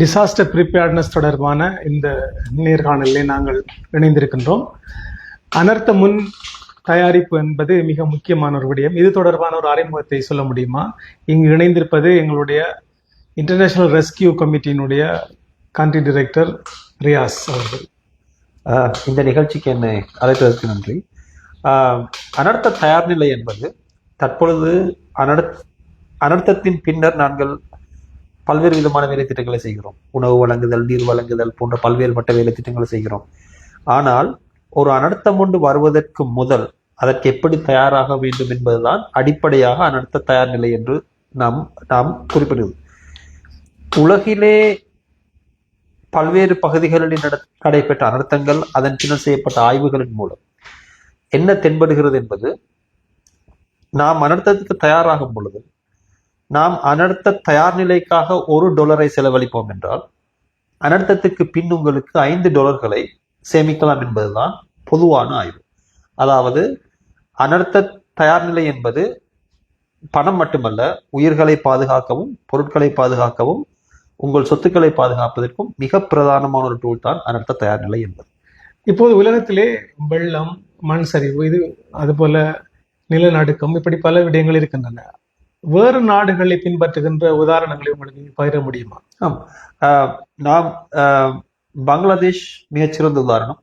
Disaster preparedness தொடர்பான இந்த நேர்காணலில் நாங்கள் இணைந்திருக்கின்றோம். அனர்த்த முன் தயாரிப்பு என்பது மிக முக்கியமான ஒரு விடயம். இது தொடர்பான ஒரு அறிமுகத்தை சொல்ல முடியுமா? இங்கு இணைந்திருப்பது எங்களுடைய இன்டர்நேஷனல் ரெஸ்கியூ கமிட்டியினுடைய கண்ட்ரி டிரெக்டர் ரியாஸ் அவர்கள். இந்த நிகழ்ச்சிக்கு என்னை அழைத்ததற்கு நன்றி. அனர்த்த அனர்த்த தயார்நிலை என்பது தற்பொழுது அனர்த் அனர்த்தத்தின் பின்னர் நாங்கள் பல்வேறு விதமான வேலை திட்டங்களை செய்கிறோம். உணவு வழங்குதல் நீர் வழங்குதல் போன்ற பல்வேறு மட்ட வேலை திட்டங்களை செய்கிறோம். ஆனால் ஒரு அனர்த்தம் ஒன்று வருவதற்கு முதல் அதற்கு எப்படி தயாராக வேண்டும் என்பதுதான் அடிப்படையாக அனர்த்த தயார் நிலை என்று நாம் நாம் குறிப்பிடுவது. உலகிலே பல்வேறு பகுதிகளில் நட நடைபெற்ற அனர்த்தங்கள் அதன் பின்னர் செய்யப்பட்ட ஆய்வுகளின் மூலம் என்ன தென்படுகிறது என்பது நாம் அனர்த்தத்துக்கு தயாராகும் பொழுது நாம் அனர்த்த தயார் நிலைக்காக ஒரு டாலரை செலவழிப்போம் என்றால் அனர்த்தத்துக்கு பின் உங்களுக்கு ஐந்து டாலர்களை சேமிக்கலாம் என்பதுதான் பொதுவான ஆய்வு. அதாவது அனர்த்த தயார் நிலை என்பது பணம் மட்டுமல்ல உயிர்களை பாதுகாக்கவும் பொருட்களை பாதுகாக்கவும் உங்கள் சொத்துக்களை பாதுகாப்பதற்கும் மிக பிரதானமான ஒரு டூல் தான் அனர்த்த தயார் நிலை என்பது. இப்போது உலகத்திலே வெள்ளம் மண் சரிவு இது அதுபோல நிலநடுக்கம் இப்படி பல விடயங்கள் இருக்கின்றன. வேறு நாடுகளை பின்பற்றுகின்ற உதாரணங்களை உங்களுக்கு பகிர முடியுமா? நாம் ஆஹ் பங்களாதேஷ் மிகச்சிறந்த உதாரணம்.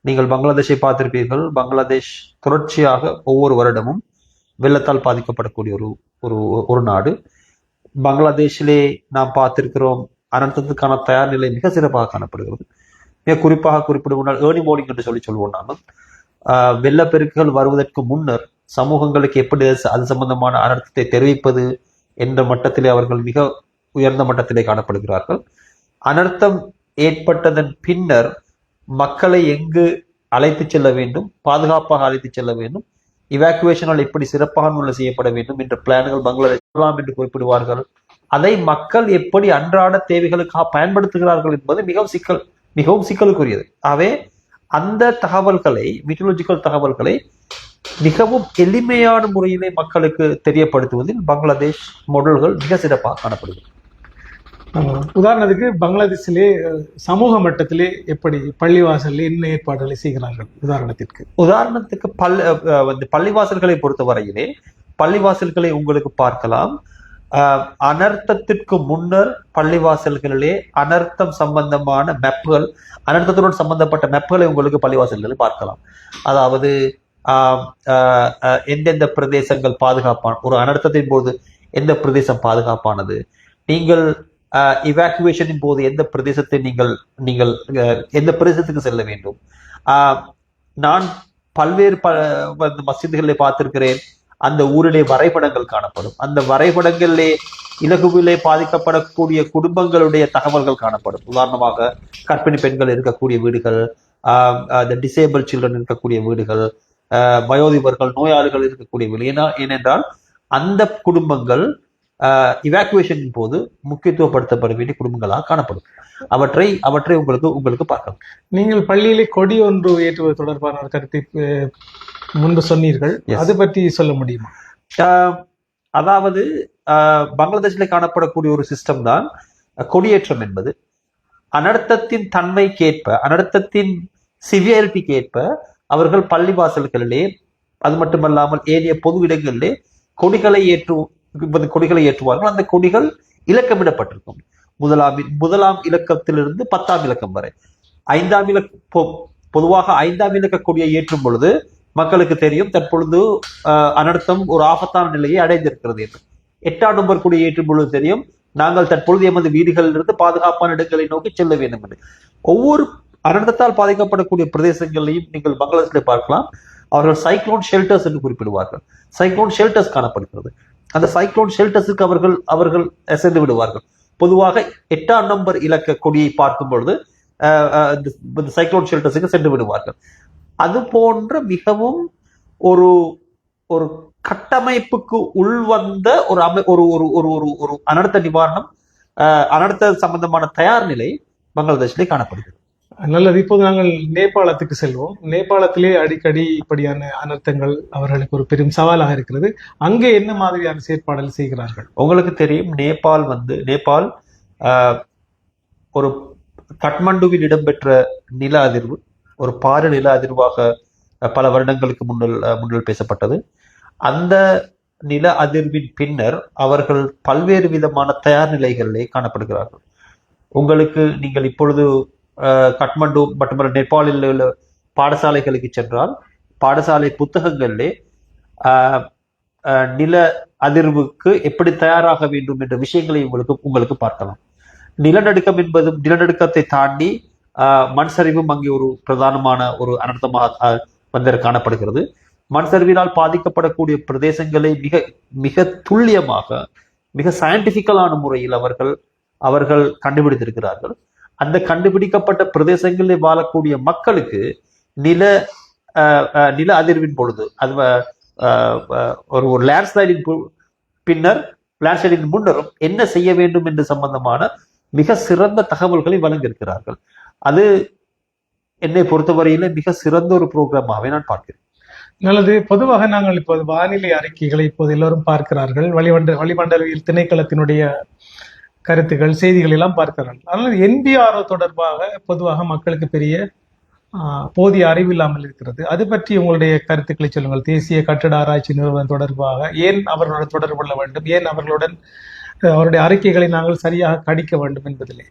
நீங்கள் பங்களாதேஷை பார்த்திருப்பீர்கள். பங்களாதேஷ் தொடர்ச்சியாக ஒவ்வொரு வருடமும் வெள்ளத்தால் பாதிக்கப்படக்கூடிய ஒரு ஒரு ஒரு நாடு. பங்களாதேஷிலே நாம் பார்த்திருக்கிறோம் அனர்த்தத்துக்கான தயார் நிலை மிக சிறப்பாக காணப்படுகிறது. மிக குறிப்பாக குறிப்பிடுவோம் ஏர்னி மோடிங் என்று சொல்லி சொல்வோம் நாங்கள். வெள்ளப்பெருக்குகள் வருவதற்கு முன்னர் சமூகங்களுக்கு எப்படி அது சம்பந்தமான அனர்த்தத்தை தெரிவிப்பது என்ற மட்டத்திலே அவர்கள் மிக உயர்ந்த மட்டத்திலே காணப்படுகிறார்கள். அனர்த்தம் ஏற்பட்டதன் பின்னர் மக்களை எங்கு அழைத்து செல்ல வேண்டும்? பாதுகாப்பாக அழைத்து செல்ல வேண்டும்? இவாக்குவேஷனால் எப்படி சிறப்பாக முறையில் செய்யப்பட வேண்டும் என்ற பிளான்கள் பங்களாதேஷ் என்று குறிப்பிடுவார்கள். அதை மக்கள் எப்படி அன்றாட தேவைகளுக்காக பயன்படுத்துகிறார்கள் என்பது மிகவும் சிக்கல் மிகவும் சிக்கலுக்குரியது. ஆகவே அந்த தகவல்களை மீட்டலஜிக்கல் தகவல்களை மிகவும் எளிமையான முறையிலே மக்களுக்கு தெரியப்படுத்துவதில் பங்களாதேஷ் மாடல்கள் மிக சிறப்பாக காணப்படுகிறது. உதாரணத்துக்கு பங்களாதேஷிலே சமூக மட்டத்திலே எப்படி பள்ளிவாசலில் என்ன ஏற்பாடுகளை செய்கிறார்கள்? உதாரணத்திற்கு. உதாரணத்துக்கு பல் வந்து பள்ளிவாசல்களை பொறுத்தவரையிலே பள்ளிவாசல்களை உங்களுக்கு பார்க்கலாம். அனர்த்தத்திற்கு முன்னர் பள்ளிவாசல்களிலே அனர்த்தம் சம்பந்தமான மெப்புகள் அனர்த்தத்துடன் சம்பந்தப்பட்ட மெப்புகளை உங்களுக்கு பள்ளிவாசல்களில் பார்க்கலாம். அதாவது எந்தெந்த பிரதேசங்கள் பாதுகாப்பான ஒரு அனர்த்தத்தின் போது எந்த பிரதேசம் பாதுகாப்பானது? நீங்கள் இவாக்குவேஷனின் போது எந்த பிரதேசத்தை நீங்கள் நீங்கள் எந்த பிரதேசத்துக்கு செல்ல வேண்டும்? நான் பல்வேறு ப வந்து மசிதிகளை பார்த்திருக்கிறேன். அந்த ஊரிலே வரைபடங்கள் காணப்படும். அந்த வரைபடங்களிலே இலகுவிலே பாதிக்கப்படக்கூடிய குடும்பங்களுடைய தகவல்கள் காணப்படும். உதாரணமாக கர்ப்பிணி பெண்கள் இருக்கக்கூடிய வீடுகள் டிசேபிள் சில்ட்ரன் இருக்கக்கூடிய வீடுகள் வயோதிபர்கள் நோயாளிகள் இருக்கக்கூடிய வீடு ஏன்னா ஏனென்றால் அந்த குடும்பங்கள் இவாக்குவேஷனின் போது முக்கியத்துவப்படுத்தப்பட வேண்டிய குடும்பங்களாக காணப்படும். அவற்றை அவற்றை உங்களுக்கு உங்களுக்கு பார்க்கலாம். நீங்கள் பள்ளியிலே கொடி ஒன்று ஏற்றுவது தொடர்பான ஒரு கருத்தை முன்பு சொன்னீர்கள். அது பற்றி சொல்ல முடியுமா? அதாவது பங்களாதேஷில் காணப்படக்கூடிய ஒரு சிஸ்டம் தான் கொடியேற்றம் என்பது. அனர்த்தத்தின் தன்மைக்கேற்ப அனர்த்தத்தின் சிவியாரிட்டிக்கு அவர்கள் பள்ளிவாசல்களிலே அது மட்டுமல்லாமல் ஏனைய பொது இடங்களிலே கொடிகளை ஏற்று கொடிகளை ஏற்றுவார்கள். அந்த கொடிகள் இலக்கமிடப்பட்டிருக்கும். முதலாம் முதலாம் இலக்கத்திலிருந்து பத்தாம் இலக்கம் வரை. ஐந்தாம் இலக்க பொ- பொதுவாக ஐந்தாம் இலக்க கொடியை ஏற்றும் பொழுது மக்களுக்கு தெரியும் தற்பொழுது அனர்த்தம் ஒரு ஆபத்தான நிலையை அடைந்திருக்கிறது என்று. எட்டாம் நம்பர் கொடியை ஏற்றும் பொழுது தெரியும் நாங்கள் தற்பொழுது எமது வீடுகளிலிருந்து பாதுகாப்பான இடங்களை நோக்கி செல்ல வேண்டும் என்று. ஒவ்வொரு அனர்த்தத்தால் பாதிக்கப்படக்கூடிய பிரதேசங்களையும் நீங்கள் பங்களாதேஷில் பார்க்கலாம். அவர்கள் சைக்ளோன் ஷெல்டர்ஸ் என்று குறிப்பிடுவார்கள். சைக்ளோன் ஷெல்டர்ஸ் காணப்படுகிறது. அந்த சைக்ளோன் ஷெல்டர்ஸுக்கு அவர்கள் அவர்கள் சென்று விடுவார்கள். பொதுவாக எட்டாம் நம்பர் இலக்க கொடியை பார்க்கும் பொழுது ஆஹ், இந்த- இந்த சைக்ளோன் ஷெல்டர்ஸுக்கு சென்று விடுவார்கள். அது போன்ற மிகவும் ஒரு ஒரு கட்டமைப்புக்கு உள்வந்த ஒரு அமை ஒரு ஒரு ஒரு ஒரு ஒரு அனர்த்த நிவாரணம் ஆஹ், அனர்த்த சம்பந்தமான தயார் நிலை பங்களாதேஷிலே காணப்படுகிறது. நல்லது இப்போது நாங்கள் நேபாளத்துக்கு செல்வோம். நேபாளத்திலே அடிக்கடி இப்படியான அனர்த்தங்கள் அவர்களுக்கு ஒரு பெரும் சவாலாக இருக்கிறது. அங்கே என்ன மாதிரியான செயற்பாடுகள் செய்கிறார்கள்? உங்களுக்கு தெரியும் நேபாள் வந்து நேபாள் ஒரு கட்மண்டுவில் இடம்பெற்ற நில அதிர்வு ஒரு பாரு நில அதிர்வாக பல வருடங்களுக்கு முன்னல் முன்னல் பேசப்பட்டது. அந்த நில அதிர்வின் பின்னர் அவர்கள் பல்வேறு விதமான தயார் நிலைகளிலே காணப்படுகிறார்கள். உங்களுக்கு நீங்கள் இப்பொழுது கட்மண்டு மற்றும் நேபாளில் உள்ள பாடசாலைகளுக்கு சென்றால் பாடசாலை புத்தகங்களிலே நில அதிர்வுக்கு எப்படி தயாராக வேண்டும் என்ற விஷயங்களை உங்களுக்கு உங்களுக்கு பார்க்கலாம். நிலநடுக்கம் என்பதும் நிலநடுக்கத்தை தாண்டி ஆஹ், மண் சரிவும் அங்கே ஒரு பிரதானமான ஒரு அனர்த்தமாக வந்து காணப்படுகிறது. மண் சரிவினால் பாதிக்கப்படக்கூடிய பிரதேசங்களை மிக மிக துல்லியமாக மிக சயின்டிபிக்கலான முறையில் அவர்கள் அவர்கள் கண்டுபிடித்திருக்கிறார்கள். அந்த கண்டுபிடிக்கப்பட்ட பிரதேசங்களில் வாழக்கூடிய மக்களுக்கு நில நில அதிர்வின் பொழுது அது ஆஹ், ஒரு ஒரு லேண்ட்ஸ்லைடின் பின்னர் லேண்ட்ஸ்லைடின் முன்னரும் என்ன செய்ய வேண்டும் என்று சம்பந்தமான மிக சிறந்த தகவல்களை வழங்கியிருக்கிறார்கள். அது என்னை பொறுத்தவரையில மிக சிறந்த ஒரு புரோகிராமாகவே நான் பார்க்கிறேன். நல்லது. பொதுவாக நாங்கள் இப்போது வானிலை அறிக்கைகளை இப்போது எல்லோரும் பார்க்கிறார்கள். வளிமண்டல வளிமண்டலவியல் திணைக்களத்தினுடைய கருத்துக்கள் செய்திகள் எல்லாம் பார்க்கிறார்கள். அதனால் என்பிஆர் தொடர்பாக பொதுவாக மக்களுக்கு பெரிய ஆஹ், போதிய அறிவு இல்லாமல் இருக்கிறது. அது பற்றி உங்களுடைய கருத்துக்களை சொல்லுங்கள். தேசிய கட்டட ஆராய்ச்சி நிறுவனம் தொடர்பாக ஏன் அவர்களுடன் தொடர்பு கொள்ள வேண்டும்? ஏன் அவர்களுடன் அவருடைய அறிக்கைகளை நாங்கள் சரியாக கணிக்க வேண்டும் என்பதிலே?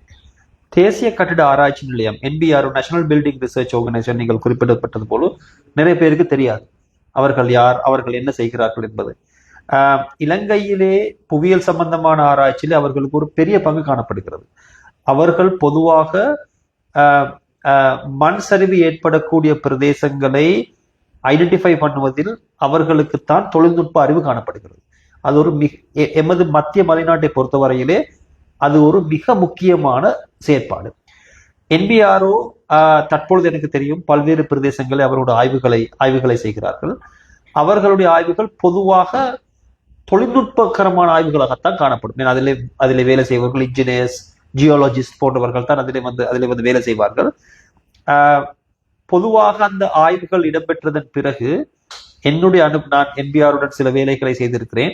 தேசிய கட்டிட ஆராய்ச்சி நிலையம் NBR national building research organisation நீங்கள் குறிப்பிடப்பட்டது போல நிறைய பேருக்கு தெரியாது. அவர்கள் யார் அவர்கள் என்ன செய்கிறார்கள் என்பது. இலங்கையிலே புவியியல் சம்பந்தமான ஆராய்ச்சியிலே அவர்களுக்கு ஒரு பெரிய பங்கு காணப்படுகிறது. அவர்கள் பொதுவாக ஆஹ், ஆஹ், மண் சரிவு ஏற்படக்கூடிய பிரதேசங்களை ஐடென்டிஃபை பண்ணுவதில் அவர்களுக்குத்தான் தொழில்நுட்ப அறிவு காணப்படுகிறது. அது ஒரு மிக எமது மத்திய மலைநாட்டை பொறுத்தவரையிலே அது ஒரு மிக முக்கியமான செயற்பாடு. என்பிஆர்ஓ தற்பொழுது எனக்கு தெரியும் பல்வேறு பிரதேசங்களில் அவரோட ஆய்வுகளை ஆய்வுகளை செய்கிறார்கள். அவர்களுடைய ஆய்வுகள் பொதுவாக தொழில்நுட்பகரமான ஆய்வுகளாகத்தான் காணப்படும். ஏன்னா அதிலே அதிலே வேலை செய்வார்கள் இன்ஜினியர்ஸ் ஜியோலஜிஸ்ட் போன்றவர்கள் தான் அதிலே வந்து அதிலே வந்து வேலை செய்வார்கள். ஆஹ், பொதுவாக அந்த ஆய்வுகள் இடம்பெற்றதன் பிறகு என்னுடைய அனு நான் என்பிஆருடன் சில வேலைகளை செய்திருக்கிறேன்.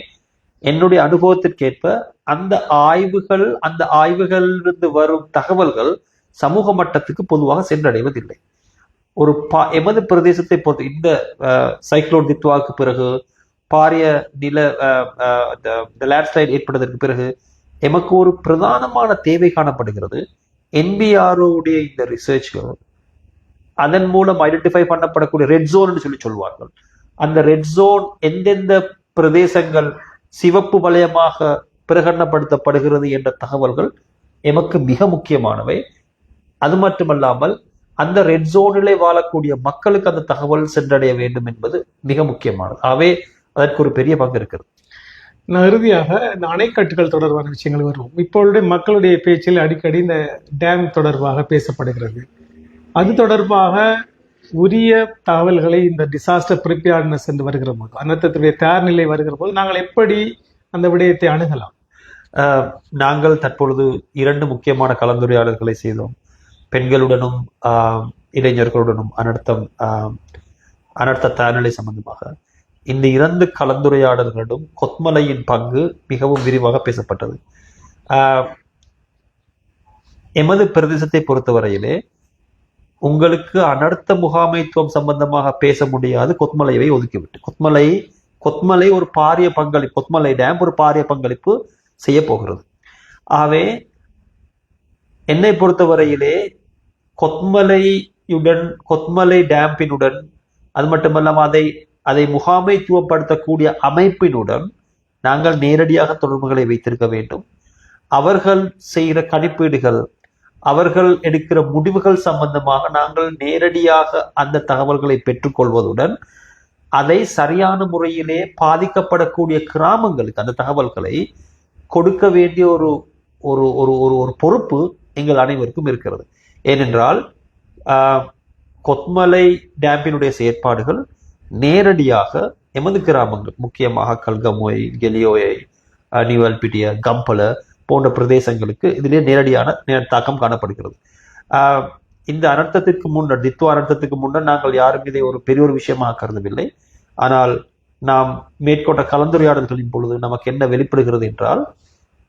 என்னுடைய அனுபவத்திற்கேற்ப அந்த ஆய்வுகள் அந்த ஆய்வுகளிலிருந்து வரும் தகவல்கள் சமூக மட்டத்துக்கு பொதுவாக சென்றடைவதில்லை. ஒரு பா எமது பிரதேசத்தை பொறுத்து இந்த சைக்ளோன் தித்வாவுக்கு பிறகு பாரிய நில லேண்ட்ஸ்லைட் ஏற்பட்டதற்கு பிறகு எமக்கு ஒரு பிரதானமான தேவை காணப்படுகிறது. என்பிஆர்ஓடைய இந்த ரிசர்ச்கள் அதன் மூலம் ஐடென்டிஃபை பண்ணப்படக்கூடிய ரெட் ஜோன் சொல்லி சொல்வார்கள். அந்த ரெட் ஜோன் எந்தெந்த பிரதேசங்கள் சிவப்பு வலயமாக பிரகடனப்படுத்தப்படுகிறது என்ற தகவல்கள் எமக்கு மிக முக்கியமானவை. அது மட்டுமல்லாமல் அந்த ரெட் ஜோனிலே வாழக்கூடிய மக்களுக்கு அந்த தகவல் சென்றடைய வேண்டும் என்பது மிக முக்கியமானது. ஆகவே அதற்கு ஒரு பெரிய பங்கு இருக்கிறது. நான் இறுதியாக இந்த அணைக்கட்டுகள் தொடர்பான விஷயங்கள் வருவோம். இப்பொழுது மக்களுடைய பேச்சில் அடிக்கடி இந்த டேம் தொடர்பாக பேசப்படுகிறது. அது தொடர்பாக உரிய தகவல்களை இந்த டிசாஸ்டர் ப்ரிப்பேர்ட்னஸ் என்று வருகிற போது அனர்த்தத்துடைய தயார் நிலை வருகிற போது நாங்கள் எப்படி அந்த விடயத்தை அணுகலாம்? நாங்கள் தற்பொழுது இரண்டு முக்கியமான கலந்துரையாடல்களை செய்தோம். பெண்களுடனும் இளைஞர்களுடனும் அனர்த்தம் அனர்த்த தயார்நிலை சம்பந்தமாக. இந்த இரண்டு கலந்துரையாடல்களிலும் கொத்மலையின் பங்கு மிகவும் விரிவாக பேசப்பட்டது. ஆஹ், எமது பிரதேசத்தை பொறுத்தவரையிலே உங்களுக்கு அனர்த்த முகாமைத்துவம் சம்பந்தமாக பேச முடியாது கொத்மலையை ஒதுக்கிவிட்டு. கொத்மலை கொத்மலை ஒரு பாரிய பங்களிப்பு கொத்மலை டேம் ஒரு பாரிய பங்களிப்பு செய்ய போகிறது. ஆகவே என்னை பொறுத்தவரையிலே கொத்மலையுடன் கொத்மலை டேம்பினுடன் அது மட்டுமல்லாமல் அதை அதை முகாமைத்துவப்படுத்தக்கூடிய அமைப்பினுடன் நாங்கள் நேரடியாக தொடர்புகளை வைத்திருக்க வேண்டும். அவர்கள் செய்கிற கணிப்பீடுகள் அவர்கள் எடுக்கிற முடிவுகள் சம்பந்தமாக நாங்கள் நேரடியாக அந்த தகவல்களை பெற்றுக்கொள்வதுடன் அதை சரியான முறையிலே பாதிக்கப்படக்கூடிய கிராமங்களுக்கு அந்த தகவல்களை கொடுக்க வேண்டிய ஒரு ஒரு ஒரு ஒரு ஒரு பொறுப்பு எங்கள் அனைவருக்கும் இருக்கிறது. ஏனென்றால் ஆஹ், கொத்மலை டேம்பினுடைய செயற்பாடுகள் நேரடியாக எமது கிராமங்கள் முக்கியமாக கல்கமோய் கெலியோயை நியூவல்பிட்டிய கம்பல போன்ற பிரதேசங்களுக்கு இதிலே நேரடியான நே- தாக்கம் காணப்படுகிறது. இந்த அனர்த்தத்திற்கு முன்னர் தித்வா அனர்த்தத்துக்கு முன்னர் நாங்கள் யாரும் இதை ஒரு பெரிய ஒரு விஷயமாக கருதவில்லை. ஆனால் நாம் மேற்கொண்ட கலந்துரையாடல்களின் பொழுது நமக்கு என்ன வெளிப்படுகிறது என்றால்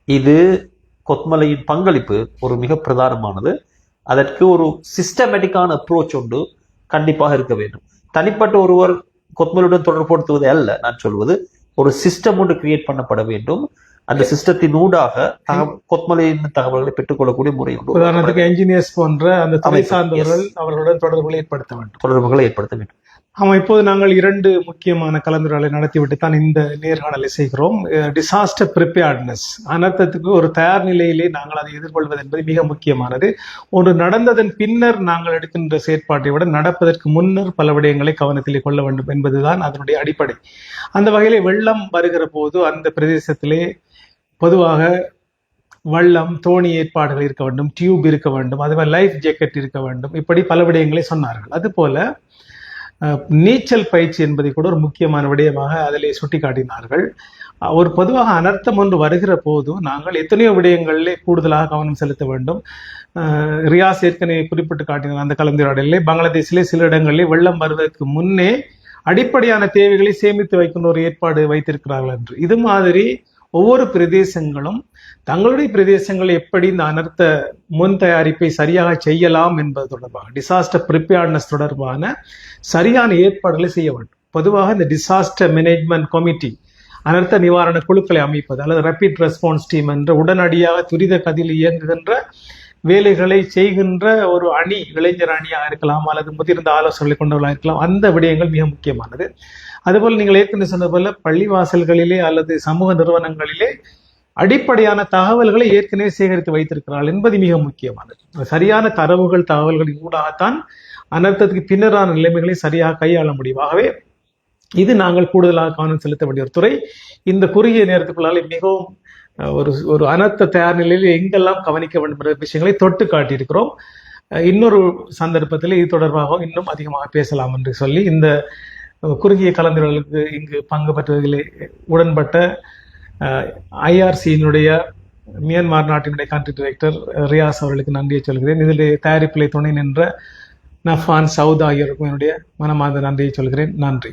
இது கொத்மலையின் பங்களிப்பு ஒரு மிக பிரதானமானது. அதற்கு ஒரு சிஸ்டமேட்டிக்கான அப்ரோச் ஒன்று கண்டிப்பாக இருக்க வேண்டும். தனிப்பட்ட ஒருவர் கொத்மலையுடன் தொடர்புபடுத்துவது அல்ல. நான் சொல்வது ஒரு சிஸ்டம் ஒன்று கிரியேட் பண்ணப்பட வேண்டும். அந்த சிஸ்டத்தின் ஊடாக கொத்மலையின் தகவல்களை பெற்றுக்கொள்ளக்கூடிய முறை உண்டு. உதாரணத்துக்கு என்ஜினியர்ஸ் போன்ற அந்த துறை சார்ந்தவர்கள் அவர்களுடன் தொடர்புகளை ஏற்படுத்த வேண்டும். தொடர்புகளை ஏற்படுத்த வேண்டும். ஆமா இப்போது நாங்கள் இரண்டு முக்கியமான கலந்துரையாடலை நடத்திவிட்டு தான் இந்த நேர்காணலை செய்கிறோம். டிசாஸ்டர் ப்ரிப்பேர்ட்னஸ் அனர்த்தத்துக்கு ஒரு தயார் நிலையிலே நாங்கள் அதை எதிர்கொள்வது என்பது மிக முக்கியமானது. ஒன்று நடந்ததன் பின்னர் நாங்கள் எடுக்கின்ற செயற்பாட்டை விட நடப்பதற்கு முன்னர் பல விடயங்களை கவனத்தில் கொள்ள வேண்டும் என்பதுதான் அதனுடைய அடிப்படை. அந்த வகையிலே வெள்ளம் வருகிற போது அந்த பிரதேசத்திலே பொதுவாக வள்ளம் தோணி ஏற்பாடுகள் இருக்க வேண்டும் டியூப் இருக்க வேண்டும் அதுவே லைஃப் ஜாக்கெட் இருக்க வேண்டும். இப்படி பல விடயங்களை சொன்னார்கள். அதுபோல நீச்சல் பயிற்சி என்பதை கூட ஒரு முக்கியமான விடயமாக அதிலே சுட்டிக்காட்டினார்கள். காட்டினார்கள் ஒரு பொதுவாக அனர்த்தம் ஒன்று வருகிற போது நாங்கள் எத்தனையோ விடயங்களிலே கூடுதலாக கவனம் செலுத்த வேண்டும். ரியாஸ் ஏற்கனவே குறிப்பிட்டு காட்டினார் அந்த கலந்துரையாடலே பங்களாதேஷிலே சில இடங்களிலே வெள்ளம் வருவதற்கு முன்னே அடிப்படையான தேவைகளை சேமித்து வைக்கின்ற ஒரு ஏற்பாடு வைத்திருக்கிறார்கள் என்று. இது மாதிரி ஒவ்வொரு பிரதேசங்களும் தங்களுடைய பிரதேசங்கள் எப்படி இந்த அனர்த்த முன் தயாரிப்பை சரியாக செய்யலாம் என்பது தொடர்பாக டிசாஸ்டர் ப்ரிப்பேர்னஸ் தொடர்பான சரியான ஏற்பாடுகளை செய்ய வேண்டும். பொதுவாக இந்த டிசாஸ்டர் மேனேஜ்மெண்ட் கமிட்டி அனர்த்த நிவாரண குழுக்களை அமைப்பது அல்லது ரேபிட் ரெஸ்பான்ஸ் டீம் என்ற உடனடியாக துரித கதியில் இயங்குகின்ற வேலைகளை செய்கின்ற ஒரு அணி இளைஞர் அணியாக இருக்கலாம் அல்லது முதிர்ந்த ஆலோசனைகளை கொண்டவர்களாக இருக்கலாம் அந்த விடயங்கள் மிக முக்கியமானது. அதுபோல் நீங்கள் ஏற்கனவே சொன்னது போல பள்ளிவாசல்களிலே அல்லது சமூக நிறுவனங்களிலே அடிப்படையான தகவல்களை ஏற்கனவே சேகரித்து வைத்திருக்கிறாள் என்பது மிக முக்கியமானது. சரியான தரவுகள் தகவல்களின் ஊடாகத்தான் அனர்த்தத்துக்கு பின்னரான நிலைமைகளை சரியாக கையாள முடியும். ஆகவே இது நாங்கள் கூடுதலாக கவனம் செலுத்த வேண்டிய ஒரு துறை. இந்த குறுகிய நேரத்துக்குள்ளாலே மிகவும் ஒரு ஒரு அனர்த்த தயார் நிலையில் எங்கெல்லாம் கவனிக்க வேண்டும் என்ற விஷயங்களை தொட்டு காட்டியிருக்கிறோம். இன்னொரு சந்தர்ப்பத்தில் இது தொடர்பாகவும் இன்னும் அதிகமாக பேசலாம் என்று சொல்லி இந்த குறுகிய கலந்துரைகளுக்கு இங்கு பங்கு பெற்றவர்களை உடன்பட்ட ஐஆர்சியினுடைய மியான்மர் நாட்டினுடைய கண்ட்ரி டைரக்டர் ரியாஸ் அவர்களுக்கு நன்றியை சொல்கிறேன். இதில் தயாரிப்பிலை துணை நின்ற நஃபான் சவுத் ஆகியோருக்கும் என்னுடைய மனமார்ந்த நன்றியை சொல்கிறேன். நன்றி.